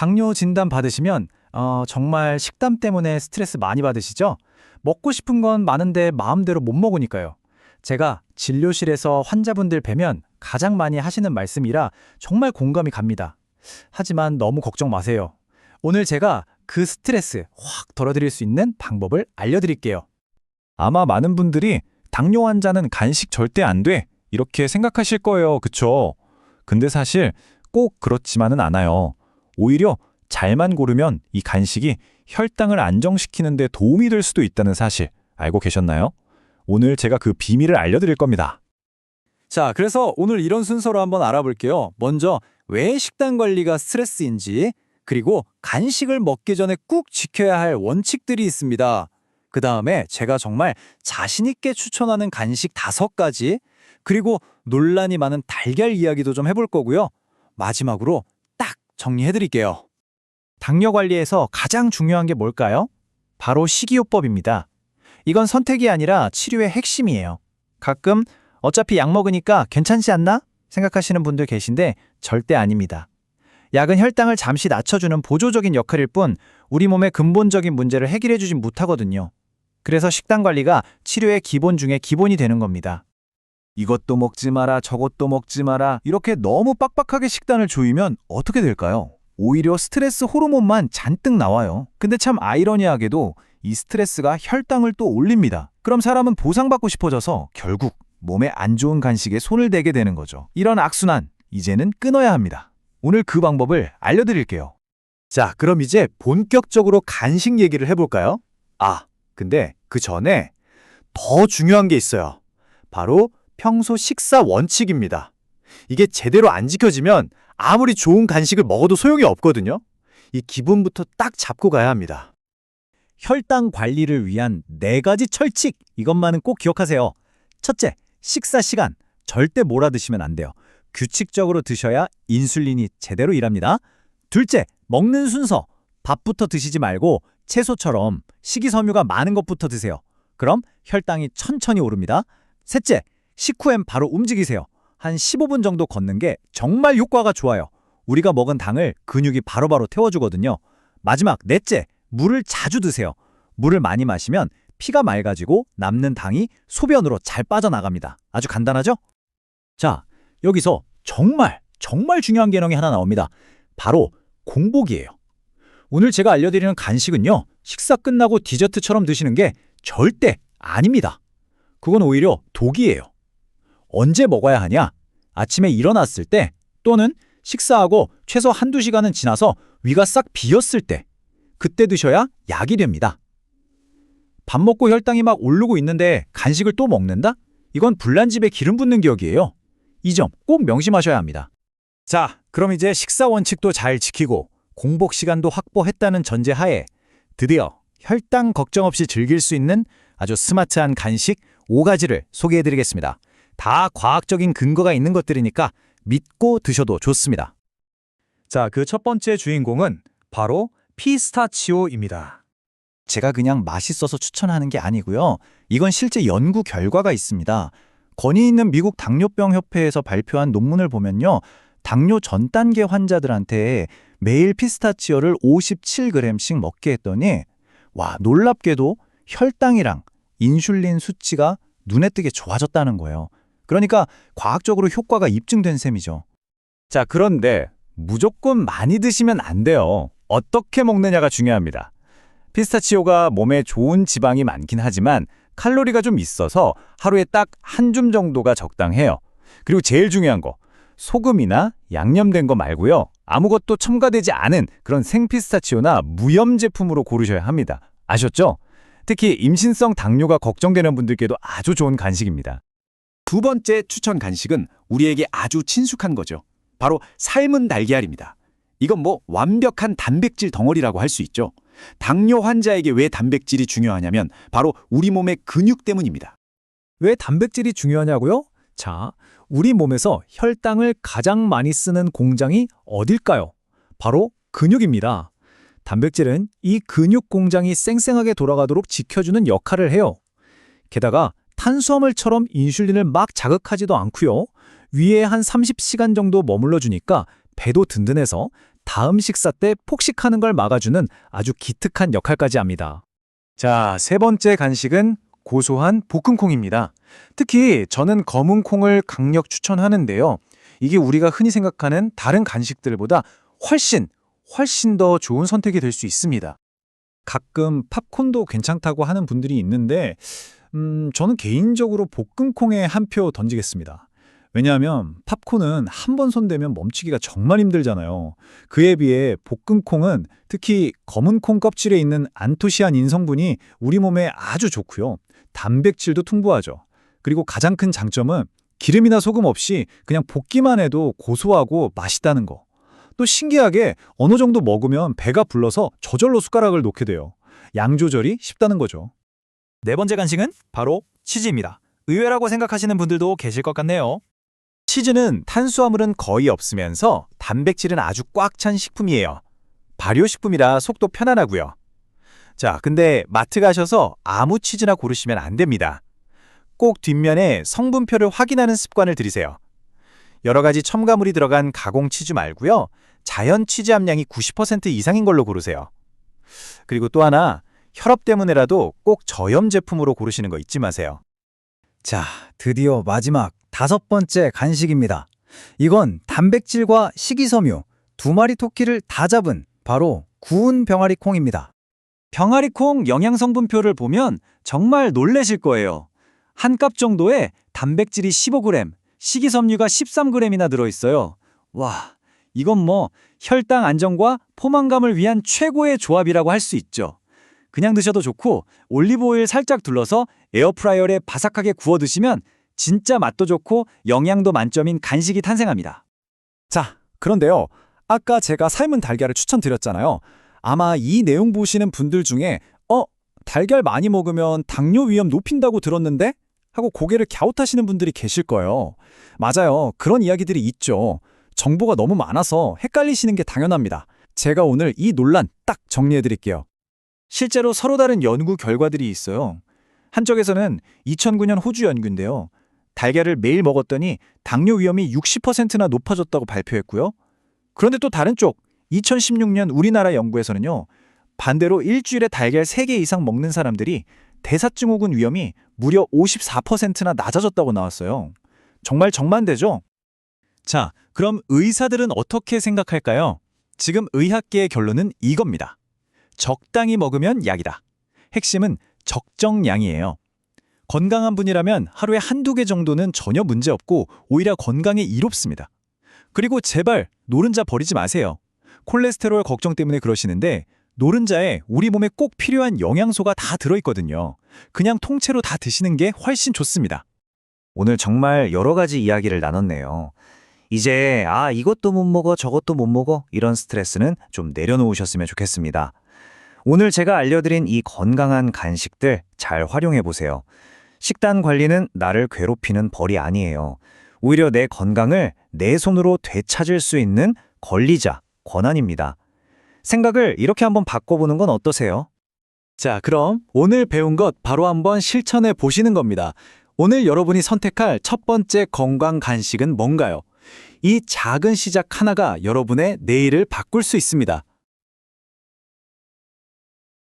당뇨 진단 받으시면 어, 정말 식단 때문에 스트레스 많이 받으시죠? 먹고 싶은 건 많은데 마음대로 못 먹으니까요. 제가 진료실에서 환자분들 뵈면 가장 많이 하시는 말씀이라 정말 공감이 갑니다. 하지만 너무 걱정 마세요. 오늘 제가 그 스트레스 확 덜어드릴 수 있는 방법을 알려드릴게요. 아마 많은 분들이 당뇨 환자는 간식 절대 안 돼. 이렇게 생각하실 거예요. 그쵸? 근데 사실 꼭 그렇지만은 않아요. 오히려 잘만 고르면 이 간식이 혈당을 안정시키는 데 도움이 될 수도 있다는 사실 알고 계셨나요? 오늘 제가 그 비밀을 알려드릴 겁니다. 자, 그래서 오늘 이런 순서로 한번 알아볼게요. 먼저 왜 식단 관리가 스트레스인지, 그리고 간식을 먹기 전에 꼭 지켜야 할 원칙들이 있습니다. 그 다음에 제가 정말 자신있게 추천하는 간식 다섯 가지, 그리고 논란이 많은 달걀 이야기도 좀 해볼 거고요. 마지막으로 딱 정리해드릴게요. 당뇨 관리에서 가장 중요한 게 뭘까요? 바로 식이요법입니다. 이건 선택이 아니라 치료의 핵심이에요. 가끔 어차피 약 먹으니까 괜찮지 않나? 생각하시는 분들 계신데 절대 아닙니다. 약은 혈당을 잠시 낮춰주는 보조적인 역할일 뿐 우리 몸의 근본적인 문제를 해결해주진 못하거든요. 그래서 식단 관리가 치료의 기본 중에 기본이 되는 겁니다. 이것도 먹지 마라, 저것도 먹지 마라. 이렇게 너무 빡빡하게 식단을 조이면 어떻게 될까요? 오히려 스트레스 호르몬만 잔뜩 나와요. 근데 참 아이러니하게도 이 스트레스가 혈당을 또 올립니다. 그럼 사람은 보상받고 싶어져서 결국 몸에 안 좋은 간식에 손을 대게 되는 거죠. 이런 악순환, 이제는 끊어야 합니다. 오늘 그 방법을 알려드릴게요. 자, 그럼 이제 본격적으로 간식 얘기를 해볼까요? 아, 근데 그 전에 더 중요한 게 있어요. 바로 평소 식사 원칙입니다. 이게 제대로 안 지켜지면 아무리 좋은 간식을 먹어도 소용이 없거든요. 이 기분부터 딱 잡고 가야 합니다. 혈당 관리를 위한 네 가지 철칙 이것만은 꼭 기억하세요. 첫째, 식사 시간 절대 몰아 드시면 안 돼요. 규칙적으로 드셔야 인슐린이 제대로 일합니다. 둘째, 먹는 순서 밥부터 드시지 말고 채소처럼 식이섬유가 많은 것부터 드세요. 그럼 혈당이 천천히 오릅니다. 셋째, 식후엔 바로 움직이세요. 한 15분 정도 걷는 게 정말 효과가 좋아요. 우리가 먹은 당을 근육이 바로바로 태워주거든요. 마지막 넷째, 물을 자주 드세요. 물을 많이 마시면 피가 맑아지고 남는 당이 소변으로 잘 빠져나갑니다. 아주 간단하죠? 자, 여기서 정말 정말 중요한 개념이 하나 나옵니다. 바로 공복이에요. 오늘 제가 알려드리는 간식은요. 식사 끝나고 디저트처럼 드시는 게 절대 아닙니다. 그건 오히려 독이에요. 언제 먹어야 하냐? 아침에 일어났을 때 또는 식사하고 최소 한두 시간은 지나서 위가 싹 비었을 때 그때 드셔야 약이 됩니다. 밥 먹고 혈당이 막 오르고 있는데 간식을 또 먹는다? 이건 불난집에 기름 붓는 격이에요. 이 점 꼭 명심하셔야 합니다. 자, 그럼 이제 식사 원칙도 잘 지키고 공복 시간도 확보했다는 전제 하에 드디어 혈당 걱정 없이 즐길 수 있는 아주 스마트한 간식 5가지를 소개해 드리겠습니다. 다 과학적인 근거가 있는 것들이니까 믿고 드셔도 좋습니다. 자, 그 첫 번째 주인공은 바로 피스타치오입니다. 제가 그냥 맛있어서 추천하는 게 아니고요. 이건 실제 연구 결과가 있습니다. 권위 있는 미국 당뇨병 협회에서 발표한 논문을 보면요. 당뇨 전 단계 환자들한테 매일 피스타치오를 57g씩 먹게 했더니 와, 놀랍게도 혈당이랑 인슐린 수치가 눈에 띄게 좋아졌다는 거예요. 그러니까 과학적으로 효과가 입증된 셈이죠. 자, 그런데 무조건 많이 드시면 안 돼요. 어떻게 먹느냐가 중요합니다. 피스타치오가 몸에 좋은 지방이 많긴 하지만 칼로리가 좀 있어서 하루에 딱 한 줌 정도가 적당해요. 그리고 제일 중요한 거, 소금이나 양념된 거 말고요. 아무것도 첨가되지 않은 그런 생피스타치오나 무염 제품으로 고르셔야 합니다. 아셨죠? 특히 임신성 당뇨가 걱정되는 분들께도 아주 좋은 간식입니다. 두 번째 추천 간식은 우리에게 아주 친숙한 거죠. 바로 삶은 달걀입니다. 이건 뭐 완벽한 단백질 덩어리라고 할 수 있죠. 당뇨 환자에게 왜 단백질이 중요하냐면 바로 우리 몸의 근육 때문입니다. 왜 단백질이 중요하냐고요? 자, 우리 몸에서 혈당을 가장 많이 쓰는 공장이 어딜까요? 바로 근육입니다. 단백질은 이 근육 공장이 쌩쌩하게 돌아가도록 지켜주는 역할을 해요. 게다가 탄수화물처럼 인슐린을 막 자극하지도 않고요. 위에 한 30시간 정도 머물러 주니까 배도 든든해서 다음 식사 때 폭식하는 걸 막아주는 아주 기특한 역할까지 합니다. 자, 세 번째 간식은 고소한 볶음콩입니다. 특히 저는 검은 콩을 강력 추천하는데요. 이게 우리가 흔히 생각하는 다른 간식들보다 훨씬, 훨씬 더 좋은 선택이 될 수 있습니다. 가끔 팝콘도 괜찮다고 하는 분들이 있는데 음, 저는 개인적으로 볶음콩에 한 표 던지겠습니다. 왜냐하면 팝콘은 한 번 손대면 멈추기가 정말 힘들잖아요. 그에 비해 볶음콩은 특히 검은 콩 껍질에 있는 안토시아닌 성분이 우리 몸에 아주 좋고요. 단백질도 풍부하죠. 그리고 가장 큰 장점은 기름이나 소금 없이 그냥 볶기만 해도 고소하고 맛있다는 거. 또 신기하게 어느 정도 먹으면 배가 불러서 저절로 숟가락을 놓게 돼요. 양 조절이 쉽다는 거죠. 네 번째 간식은 바로 치즈입니다. 의외라고 생각하시는 분들도 계실 것 같네요. 치즈는 탄수화물은 거의 없으면서 단백질은 아주 꽉 찬 식품이에요. 발효식품이라 속도 편안하고요. 자, 근데 마트 가셔서 아무 치즈나 고르시면 안 됩니다. 꼭 뒷면에 성분표를 확인하는 습관을 들이세요. 여러 가지 첨가물이 들어간 가공 치즈 말고요. 자연 치즈 함량이 90% 이상인 걸로 고르세요. 그리고 또 하나, 혈압 때문에라도 꼭 저염 제품으로 고르시는 거 잊지 마세요. 자, 드디어 마지막 다섯 번째 간식입니다. 이건 단백질과 식이섬유 두 마리 토끼를 다 잡은 바로 구운 병아리 콩입니다. 병아리 콩 영양성분표를 보면 정말 놀라실 거예요. 한 값 정도에 단백질이 15g, 식이섬유가 13g이나 들어있어요. 와, 이건 뭐 혈당 안정과 포만감을 위한 최고의 조합이라고 할 수 있죠. 그냥 드셔도 좋고 올리브오일 살짝 둘러서 에어프라이어에 바삭하게 구워 드시면 진짜 맛도 좋고 영양도 만점인 간식이 탄생합니다. 자, 그런데요. 아까 제가 삶은 달걀을 추천드렸잖아요. 아마 이 내용 보시는 분들 중에 어, 달걀 많이 먹으면 당뇨 위험 높인다고 들었는데? 하고 고개를 갸웃하시는 분들이 계실 거예요. 맞아요. 그런 이야기들이 있죠. 정보가 너무 많아서 헷갈리시는 게 당연합니다. 제가 오늘 이 논란 딱 정리해 드릴게요. 실제로 서로 다른 연구 결과들이 있어요. 한쪽에서는 2009년 호주 연구인데요. 달걀을 매일 먹었더니 당뇨 위험이 60%나 높아졌다고 발표했고요. 그런데 또 다른 쪽 2016년 우리나라 연구에서는요. 반대로 일주일에 달걀 3개 이상 먹는 사람들이 대사증후군 위험이 무려 54%나 낮아졌다고 나왔어요. 정말 정반대죠? 자, 그럼 의사들은 어떻게 생각할까요? 지금 의학계의 결론은 이겁니다. 적당히 먹으면 약이다. 핵심은 적정량이에요. 건강한 분이라면 하루에 한두 개 정도는 전혀 문제 없고 오히려 건강에 이롭습니다. 그리고 제발 노른자 버리지 마세요. 콜레스테롤 걱정 때문에 그러시는데 노른자에 우리 몸에 꼭 필요한 영양소가 다 들어있거든요. 그냥 통째로 다 드시는 게 훨씬 좋습니다. 오늘 정말 여러 가지 이야기를 나눴네요. 이제 아 이것도 못 먹어 저것도 못 먹어 이런 스트레스는 좀 내려놓으셨으면 좋겠습니다. 오늘 제가 알려드린 이 건강한 간식들 잘 활용해 보세요. 식단 관리는 나를 괴롭히는 벌이 아니에요. 오히려 내 건강을 내 손으로 되찾을 수 있는 권리자, 권한입니다. 생각을 이렇게 한번 바꿔보는 건 어떠세요? 자, 그럼 오늘 배운 것 바로 한번 실천해 보시는 겁니다. 오늘 여러분이 선택할 첫 번째 건강 간식은 뭔가요? 이 작은 시작 하나가 여러분의 내일을 바꿀 수 있습니다.